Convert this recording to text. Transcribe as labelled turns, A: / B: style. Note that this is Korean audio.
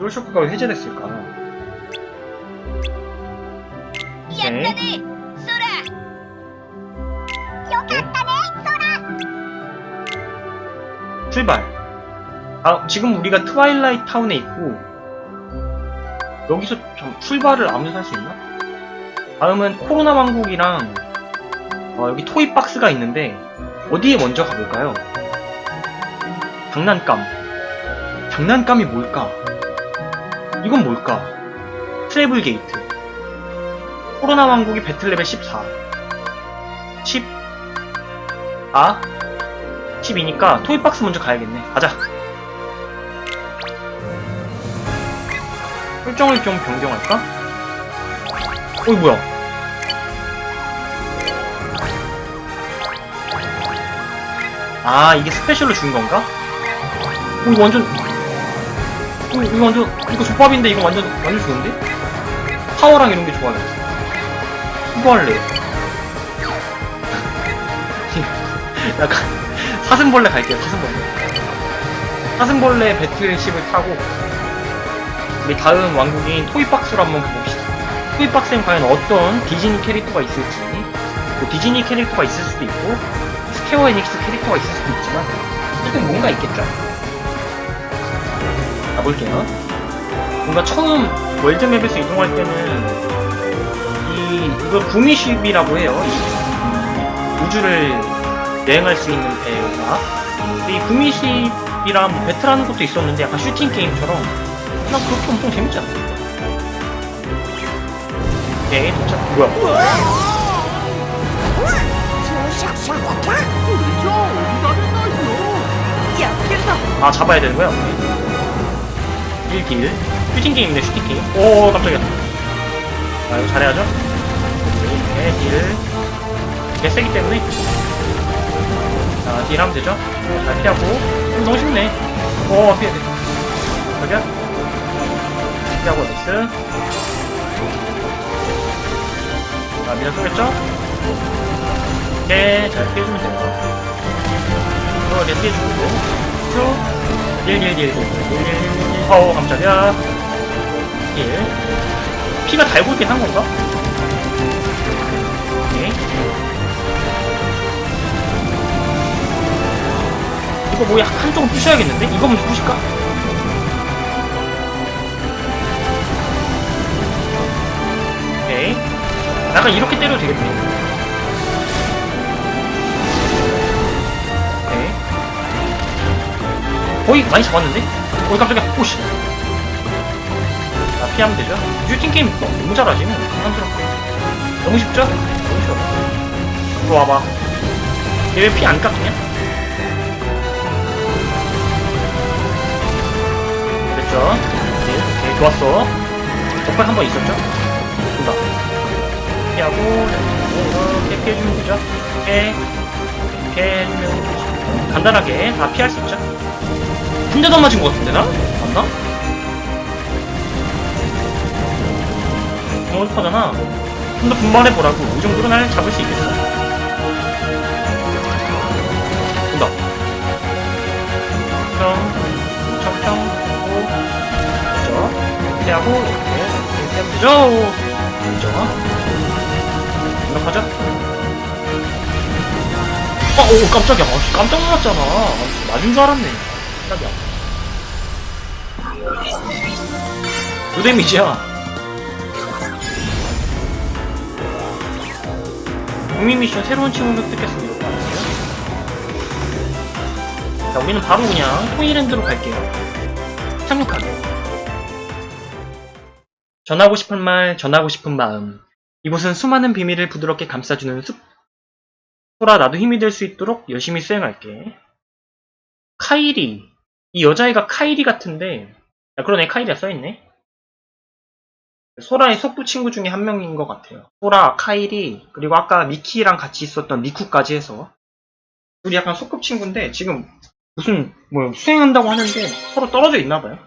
A: 롤쇼크가 왜 해제됐을까?
B: 네. 네.
A: 출발. 아, 지금 우리가 트와일라이트 타운에 있고 여기서 좀 출발을 아무데나 할 수 있나? 다음은 코로나 왕국이랑 어, 여기 토이 박스가 있는데 어디에 먼저 가볼까요? 장난감. 장난감이 뭘까? 이건 뭘까? 트래블 게이트. 코로나 왕국이 배틀레벨 14. 10. 아? 10이니까 토이박스 먼저 가야겠네. 가자. 설정을 좀 변경할까? 어이 뭐야? 아 이게 스페셜로 준 건가? 어, 완전 어, 이거 완전 이거 족밥인데 이거 완전 완전 좋은데? 파워랑 이런 게 좋아요. 할래. 약간 사슴벌레 갈게요. 사슴벌레. 사슴벌레 배틀십을 타고 우리 다음 왕국인 토이박스로 한번 가봅시다. 토이박스엔 과연 어떤 디즈니 캐릭터가 있을지 뭐 디즈니 캐릭터가 있을 수도 있고 스퀘어 에닉스 캐릭터가 있을 수도 있지만 어쨌든 뭔가 있겠죠. 가볼게요. 뭔가 처음 월드맵에서 이동할 때는 이 이걸 궁이쉽이라고 해요. 이 우주를 여행할 수 있는 배가. 근데 이 궁이쉽이랑 뭐 배틀하는 것도 있었는데 약간 슈팅 게임처럼 그냥 그것도 엄청 재밌지 않나? 네, 도착. 뭐야?
C: 뭐야?
A: 아 잡아야 되는 거야? 딜딜? 슈팅 게임이네 슈팅 게임? 오 깜짝이야. 아 이거 잘해야죠? 네, 딜. 개 세기 때문에? 자, 딜 하면 되죠? 오, 잘 피하고. 오, 너무 쉽네. 오 피해 저기야? 피하고 나이스. 자 미나 쏘겠죠? 오케이 잘 피해주면 돼요. 이거 이렇게 피해주고. 쭉 딜딜딜딜 어우 깜짝이야 딜 피가 달고 있긴 한 건가? 오케이 이거 뭐 약- 한쪽은 부셔야겠는데? 이거 먼저 부실까? 오케이 약간 이렇게 때려도 되겠네 거의 많이 잡았는데? 어이 깜짝이야 오씨 자 피하면 되죠 슈팅 게임 너무 잘하시네 한스럽게 너무 쉽죠? 너무 쉬워 이거 와봐 얘 왜 피 안 깎냐? 됐죠? 네, 오케이 좋았어 적발 한 번 있었죠? 된다 피하고 이렇게 피해주면 되죠? 이렇게 해주면 되죠 간단하게 다 피할 수 있죠? 한 대도 안 맞은 것 같은데 나? 맞나? 급하잖아 좀 더 분발해보라고 이 정도로 날 잡을 수 있겠어 온다 청 청청 하고 그죠 이렇게 이렇게 하면 되죠 그죠 완벽하죠? 아, 오, 깜짝이야. 아, 씨, 깜짝 놀랐잖아. 아, 맞은 줄 알았네. 깜짝이야. 두 데미지야. 국민 미션 새로운 친구 획득했습니다. 자, 우리는 바로 그냥 토이랜드로 갈게요. 착륙하게. 전하고 싶은 말, 전하고 싶은 마음. 이곳은 수많은 비밀을 부드럽게 감싸주는 숲. 소라 나도 힘이 될 수 있도록 열심히 수행할게. 카이리. 이 여자애가 카이리 같은데, 야, 그러네, 카이리가 써있네. 소라의 속부 친구 중에 한 명인 것 같아요. 소라, 카이리, 그리고 아까 미키랑 같이 있었던 미쿠까지 해서. 둘이 약간 소꿉 친구인데, 지금 무슨, 뭐, 수행한다고 하는데 서로 떨어져 있나 봐요.